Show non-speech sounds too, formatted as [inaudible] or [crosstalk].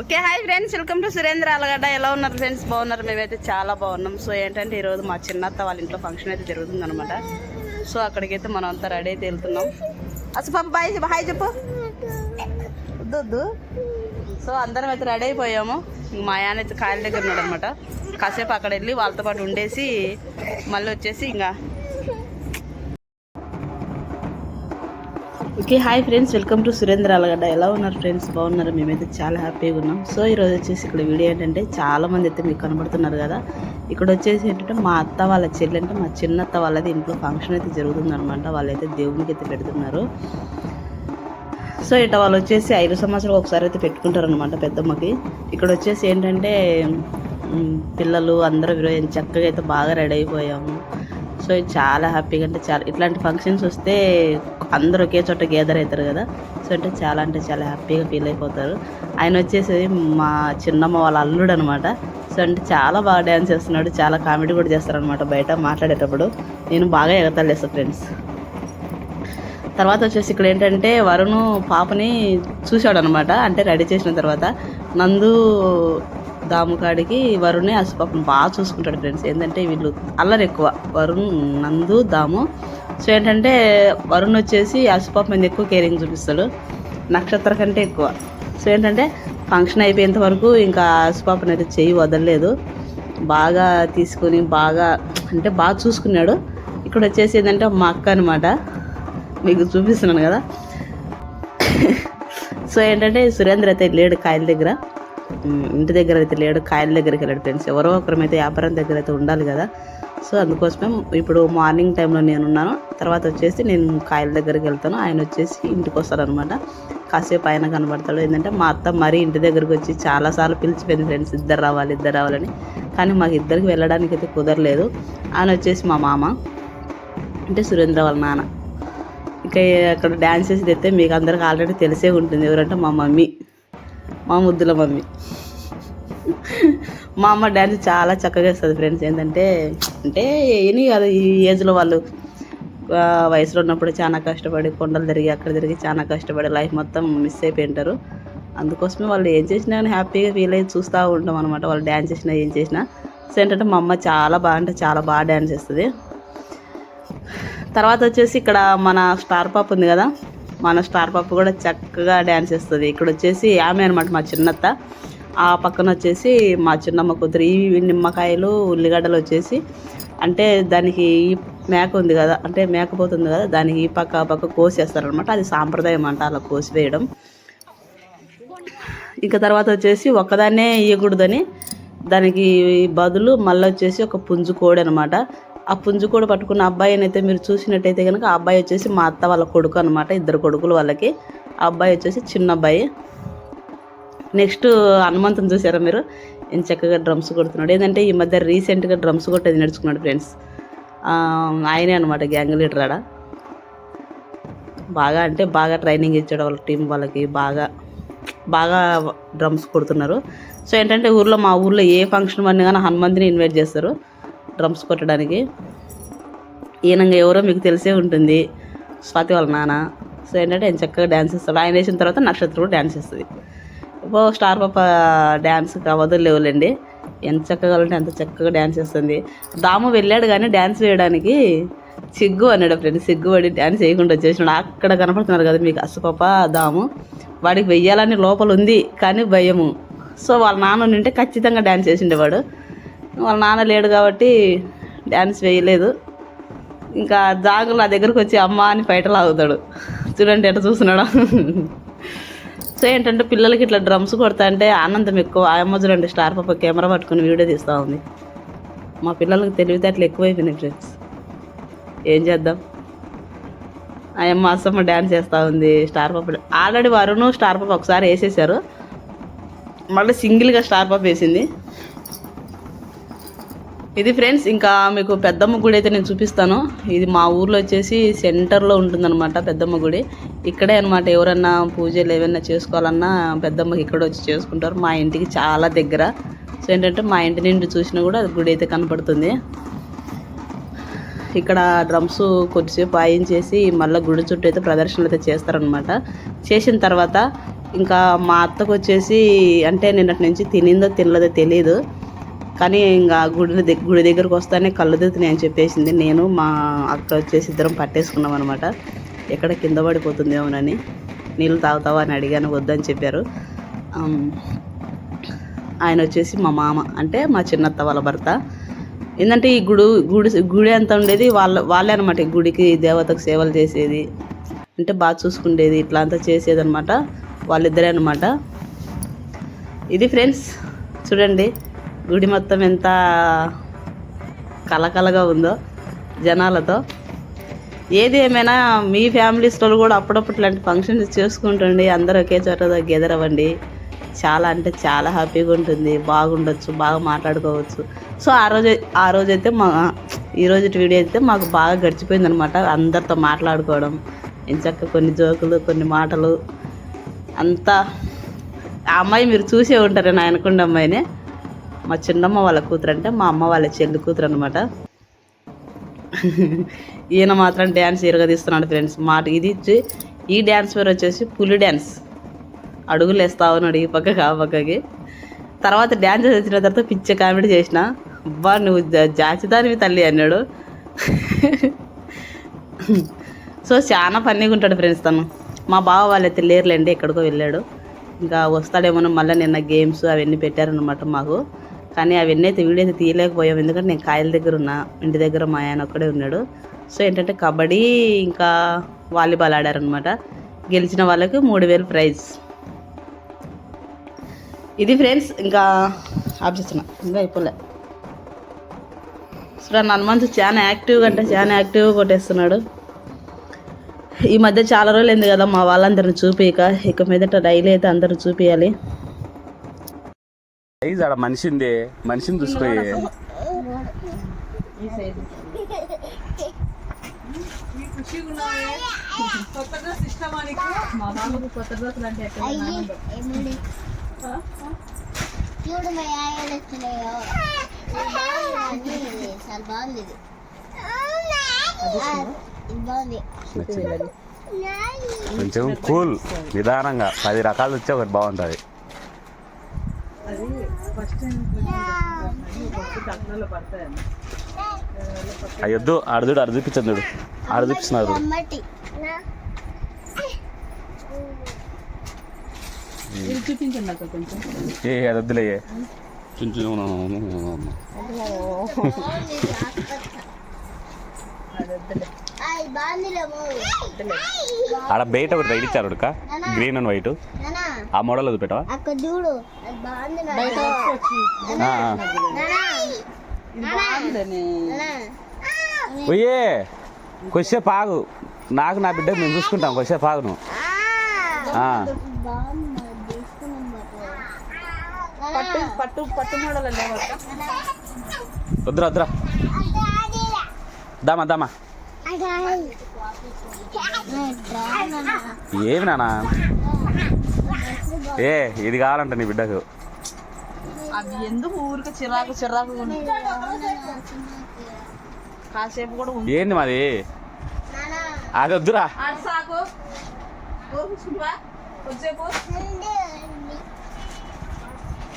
Okay hi friends welcome to Surendra Alagadda. ఎలా ఉన్నారు friends? బాగున్నారు? మేమైతే చాలా బాగున్నాం. సో ఏంటంటే ఈరోజు మా చిన్నత్త వాళ్ళ ఇంట్లో ఫంక్షన్ అయితే జరుగుతుంది అనమాట సో అక్కడికైతే మనం అంతా రెడీ అయితే వెళ్తున్నాం. అసలు పాప బాయ్ చెప్పు హాయ్ చెప్పు. వద్దు వద్దు. సో అందరం అయితే రెడీ అయిపోయాము. మా ఆయన అయితే కాయల దగ్గర ఉన్నాడు అనమాట కాసేపు అక్కడ వెళ్ళి వాళ్ళతో పాటు ఉండేసి మళ్ళీ వచ్చేసి ఇంకా okay hi friends. Welcome to Surendra Alagadda. ఎలా ఉన్నారు ఫ్రెండ్స్? బాగున్నారు? మేమైతే చాలా హ్యాపీగా ఉన్నాం. సో ఈరోజు వచ్చేసి ఇక్కడ వీడియో ఏంటంటే చాలా మంది అయితే మీకు కనబడుతున్నారు కదా. ఇక్కడ వచ్చేసి ఏంటంటే మా అత్త వాళ్ళ చెల్లి అంటే మా చిన్నత్త వాళ్ళది ఇంట్లో ఫంక్షన్ అయితే జరుగుతుంది అనమాట వాళ్ళైతే దేవునికి అయితే పెడుతున్నారు. సో ఇట వాళ్ళు వచ్చేసి ఐదు సంవత్సరాలు ఒకసారి అయితే పెట్టుకుంటారు అనమాట పెద్దమ్మకి. ఇక్కడ వచ్చేసి ఏంటంటే పిల్లలు అందరూ చక్కగా అయితే బాగా రెడీ అయిపోయాము. సో ఇది చాలా హ్యాపీగా అంటే చాలా ఇట్లాంటి ఫంక్షన్స్ వస్తే అందరూ ఒకే చోట గేదర్ అవుతారు కదా. సో అంటే చాలా అంటే చాలా హ్యాపీగా ఫీల్ అయిపోతారు. ఆయన వచ్చేసి మా చిన్నమ్మ వాళ్ళ అల్లుడు అనమాట సో అంటే చాలా బాగా డ్యాన్స్ చేస్తున్నాడు చాలా కామెడీ కూడా చేస్తారనమాట బయట మాట్లాడేటప్పుడు. నేను బాగా ఎగతాళేస్తాను ఫ్రెండ్స్. తర్వాత వచ్చేసి ఇక్కడ ఏంటంటే వరుణ్ పాపని చూశాడు అనమాట అంటే రెడీ చేసిన తర్వాత. నందు దాముకాడికి వరుణే అసలు పాపం బాగా చూసుకుంటాడు ఫ్రెండ్స్ ఏంటంటే వీళ్ళు అల్లరి ఎక్కువ. వరుణ్ నందు దాము. సో ఏంటంటే వరుణ్ వచ్చేసి అసుపాప మీద ఎక్కువ కేరింగ్ చూపిస్తాడు? నక్షత్ర కంటే ఎక్కువ. సో ఏంటంటే ఫంక్షన్ అయిపోయేంత వరకు ఇంకా అసుపాపని అయితే చేయి వదలలేదు. బాగా తీసుకొని బాగా అంటే బాగా చూసుకున్నాడు. ఇక్కడ వచ్చేసి ఏంటంటే మా అక్క అనమాట మీకు చూపిస్తున్నాను కదా. సో ఏంటంటే సురేంద్ర అయితే లేడు కాయల దగ్గర. ఇంటి దగ్గర అయితే లేడు కాయల దగ్గరికి వెళ్ళాడు ఫ్రెండ్స్ ఎవరో ఒకరమైతే వ్యాపారం దగ్గర అయితే ఉండాలి కదా. సో అందుకోసమే ఇప్పుడు మార్నింగ్ టైంలో నేను ఉన్నాను. తర్వాత వచ్చేసి నేను కాయల దగ్గరికి వెళ్తాను. ఆయన వచ్చేసి ఇంటికి వస్తాడు అనమాట కాసేపు ఆయన కనబడతాడు. ఏంటంటే మా అత్త మరీ ఇంటి దగ్గరికి వచ్చి చాలాసార్లు పిలిచిపోయింది ఫ్రెండ్స్ ఇద్దరు రావాలి ఇద్దరు రావాలని. కానీ మాకు ఇద్దరికి వెళ్ళడానికి అయితే కుదరలేదు. ఆయన వచ్చేసి మా మామ అంటే సురేంద్ర వాళ్ళ నాన్న. ఇంకా అక్కడ డ్యాన్స్ చేసేది అయితే మీకు అందరికి ఆల్రెడీ తెలిసే ఉంటుంది. ఎవరంటే మా మమ్మీ. మా ముద్దుల మమ్మీ. మా అమ్మ డ్యాన్స్ చాలా చక్కగా వేస్తుంది ఫ్రెండ్స్. ఏంటంటే అంటే ఏని కాదు ఈ ఏజ్లో వాళ్ళు వయసులో ఉన్నప్పుడు చాలా కష్టపడి కొండలు తిరిగి అక్కడ తిరిగి చాలా కష్టపడి లైఫ్ మొత్తం మిస్ అయిపోయి ఉంటారు అందుకోసమే వాళ్ళు ఏం చేసినా కానీ హ్యాపీగా ఫీల్ అయ్యి చూస్తూ ఉంటాం అనమాట వాళ్ళు డ్యాన్స్ చేసినా ఏం చేసినా. సో ఏంటంటే మా అమ్మ చాలా బాగా అంటే చాలా బాగా డ్యాన్స్ చేస్తుంది. తర్వాత వచ్చేసి ఇక్కడ మన స్టార్ పాప్ ఉంది కదా. మన స్టార్ పప్పు కూడా చక్కగా డ్యాన్స్ వేస్తుంది ఇక్కడ వచ్చేసి ఆమె అనమాట మా చిన్నత్త. ఆ పక్కన వచ్చేసి మా చిన్నమ్మ కూతురు. ఈ నిమ్మకాయలు ఉల్లిగడ్డలు వచ్చేసి అంటే దానికి ఈ మేక ఉంది కదా అంటే మేకపోతుంది కదా దానికి ఈ పక్క ఆ పక్క కోసేస్తారనమాట అది సాంప్రదాయం అంట అలా కోసివేయడం. ఇంకా తర్వాత వచ్చేసి ఒక్కదాన్నే ఇవ్వకూడదని దానికి బదులు మళ్ళీ వచ్చేసి ఒక పుంజు కోడి అనమాట ఆ పుంజుకోడు పట్టుకున్న అబ్బాయిని అయితే మీరు చూసినట్టయితే కనుక ఆ అబ్బాయి వచ్చేసి మా అత్త వాళ్ళ కొడుకు అనమాట ఇద్దరు కొడుకులు వాళ్ళకి. ఆ అబ్బాయి వచ్చేసి చిన్న అబ్బాయి. నెక్స్ట్ హనుమంతుని చూసారా మీరు? ఎంత చక్కగా డ్రమ్స్ కొడుతున్నాడు. ఏంటంటే ఈ మధ్య రీసెంట్గా డ్రమ్స్ కొట్టేది నేర్చుకున్నాడు ఫ్రెండ్స్. ఆయనే అనమాట గ్యాంగ్ లీడర్ ఆడ. బాగా అంటే బాగా ట్రైనింగ్ ఇచ్చాడు వాళ్ళ టీం వాళ్ళకి. బాగా బాగా డ్రమ్స్ కొడుతున్నారు. సో ఏంటంటే ఊర్లో మా ఊర్లో ఏ ఫంక్షన్ అన్నీ కానీ హనుమంతుని ఇన్వైట్ చేస్తారు. డ్రమ్స్ కొట్టడానికి. ఈయనంగా ఎవరో మీకు తెలిసే ఉంటుంది. స్వాతి వాళ్ళ నాన్న. సో ఏంటంటే ఆయన చక్కగా డ్యాన్స్ చేస్తాడు. ఆయన వేసిన తర్వాత నక్షత్రం కూడా డ్యాన్స్ చేస్తుంది. ఓ స్టార్ పాప డ్యాన్స్ లేవులేండి. ఎంత చక్కగా ఉంటే అంత చక్కగా డ్యాన్స్ చేస్తుంది. దాము వెళ్ళాడు కానీ డ్యాన్స్ వేయడానికి సిగ్గు అన్నాడు ఫ్రెండ్. సిగ్గు పడి డ్యాన్స్ వేయకుండా వచ్చేసినాడు. అక్కడ కనపడుతున్నారు కదా మీకు అసపాప దాము. వాడికి వెయ్యాలని లోపల ఉంది కానీ భయము. సో వాళ్ళ నాన్న ఉంటే ఖచ్చితంగా డ్యాన్స్ చేసిండేవాడు. వాళ్ళ నాన్న లేడు కాబట్టి డ్యాన్స్ వేయలేదు. ఇంకా జాగులు నా దగ్గరకు వచ్చి అమ్మ అని బయట లాగుతాడు. చూడండి ఎట్లా చూస్తున్నాడు. సో ఏంటంటే పిల్లలకి ఇట్లా డ్రమ్స్ కొడతా అంటే ఆనందం ఎక్కువ. ఆ అమ్మ చూడండి స్టార్ పాప కెమెరా పట్టుకుని వీడియో తీస్తూ ఉంది. మా పిల్లలకి తెలివితేటలు ఎక్కువైపోయినాయి ఫ్రెండ్స్. ఏం చేద్దాం? ఆ అమ్మ అసమ్మ డ్యాన్స్ చేస్తూ ఉంది. స్టార్ పాప ఆల్రెడీ వరుణ్ స్టార్ పాప ఒకసారి వేసేసారు మళ్ళీ సింగిల్గా స్టార్ పాప వేసింది. ఇది ఫ్రెండ్స్ ఇంకా మీకు పెద్దమ్మ గుడి అయితే నేను చూపిస్తాను. ఇది మా ఊర్లో వచ్చేసి సెంటర్లో ఉంటుందన్నమాట పెద్దమ్మ గుడి. ఇక్కడే అనమాట ఎవరన్నా పూజలు ఏమైనా చేసుకోవాలన్నా పెద్దమ్మకి ఇక్కడ వచ్చి చేసుకుంటారు. మా ఇంటికి చాలా దగ్గర. సో ఏంటంటే మా ఇంటి నుండి చూసినా కూడా గుడి అయితే కనపడుతుంది. ఇక్కడ డ్రమ్స్ కొద్దిసేపు వాయించేసి మళ్ళీ గుడి చుట్టూ అయితే ప్రదర్శనలు అయితే చేస్తారనమాట చేసిన తర్వాత ఇంకా మా అత్తకు వచ్చేసి అంటే నిన్నటి నుంచి తినిందో తినలేదో తెలియదు కానీ ఇంకా గుడి దగ్గర గుడి దగ్గరకు వస్తానే కళ్ళు తిరుగుతున్నాయి అని చెప్పేసింది. నేను మా అక్క వచ్చేసి ఇద్దరం పట్టేసుకున్నాం అనమాట ఎక్కడ కింద పడిపోతుందేమోనని నీళ్ళు తాగుతావా అని అడిగాను వద్దని చెప్పారు. ఆయన వచ్చేసి మా మామ అంటే మా చిన్నత్త వాళ్ళ భర్త. ఏంటంటే ఈ గుడి గుడి గుడి ఎంత ఉండేది వాళ్ళ వాళ్ళే అనమాట ఈ గుడికి దేవతకు సేవలు చేసేది అంటే బాగా చూసుకుండేది ఇట్లా అంతా చేసేది అనమాట వాళ్ళిద్దరే అనమాట ఇది ఫ్రెండ్స్ చూడండి. గుడి మొత్తం ఎంత కలకలగా ఉందో జనాలతో. ఏది ఏమైనా మీ ఫ్యామిలీస్ వాళ్ళు కూడా అప్పుడప్పుడు ఇలాంటి ఫంక్షన్స్ చేసుకుంటుండి అందరూ ఒకే చోట గెదర్ అవ్వండి. చాలా అంటే చాలా హ్యాపీగా ఉంటుంది. బాగుండొచ్చు బాగా మాట్లాడుకోవచ్చు. సో ఆ రోజు ఆ రోజైతే మా ఈరోజు వీడియో అయితే మాకు బాగా గడిచిపోయింది అనమాట అందరితో మాట్లాడుకోవడం ఎంచక్క కొన్ని జోకులు కొన్ని మాటలు అంతా. ఆ అమ్మాయి మీరు చూసే ఉంటారు నా అనుకుండా అమ్మాయినే. మా చిన్నమ్మ వాళ్ళ కూతురు అంటే మా అమ్మ వాళ్ళ చెల్లి కూతురు అనమాట ఈయన మాత్రం డ్యాన్స్ తీస్తున్నాడు ఫ్రెండ్స్. మాట ఇది ఈ డ్యాన్స్ పేరు వచ్చేసి పులి డ్యాన్స్ అడుగులు వేస్తా ఉన్నాడు ఈ పక్కకి ఆ పక్కకి. తర్వాత డ్యాన్స్ వచ్చిన తర్వాత పిచ్చ కామెడీ చేసిన అబ్బా నువ్వు జాచిదానివి తల్లి అన్నాడు. సో చాలా ఫన్నీగా ఉంటాడు ఫ్రెండ్స్ తను. మా బావ వాళ్ళైతే లేరులేండి ఎక్కడికో వెళ్ళాడు. ఇంకా వస్తాడేమో మళ్ళీ నిన్న గేమ్స్ అవన్నీ పెట్టారనమాట మాకు. కానీ అవన్నీ అయితే వీడియో అయితే తీయలేకపోయాం. ఎందుకంటే నేను కాయల దగ్గర ఉన్నా ఇంటి దగ్గర మా ఆయన ఒక్కడే ఉన్నాడు. సో ఏంటంటే కబడ్డీ ఇంకా వాలీబాల్ ఆడారనమాట గెలిచిన వాళ్ళకి మూడు వేలు ప్రైజ్. ఇది ఫ్రెండ్స్ ఇంకా ఆఫ్ చేస్తున్నా. ఇంకా అయిపోలే. సో హనుమంతు చాలా యాక్టివ్గా అంటే చాలా యాక్టివ్గా కొట్టేస్తున్నాడు. ఈ మధ్య చాలా రోజులు అయింది కదా మా వాళ్ళందరిని చూపియక. ఇక మీదట డైలీ అయితే అందరూ చూపించాలి సైజ్ ఆడ మనిషింది మనిషిని బాగుంది కొంచెం కూల్ నిదానంగా. పది రకాలు వచ్చి ఒకటి బాగుంటుంది. అయ్యొద్దు ఆడదుడు ఆడ చూపించదు చూడు. ఆడ చూపిస్తున్నారు. ఏ అది వద్దులే కొంచెం [laughs] అది ఆడ బయట ఒకటి రైట్ ఇచ్చారు ఉడక. Green and white. ఆ మోడల్ అది పెట్టవా? చూడు ఒయ్యే కొద్దిసేపు ఆగు. నాకు నా బిడ్డ మేము చూసుకుంటాం. కొద్దిసేపు ఆగు నువ్వు. పట్టు పట్టు మోడల్ వద్దురా వద్దురా. దామా దామా. ఏమి నానా? ఏ ఇది కావాలంట నీ బిడ్డకు. అవి ఎందుకు ఊరికి చిరాకు చిరాకు? కాసేపు కూడా ఉంది ఏంది మాది? అది వద్దురా సాకు.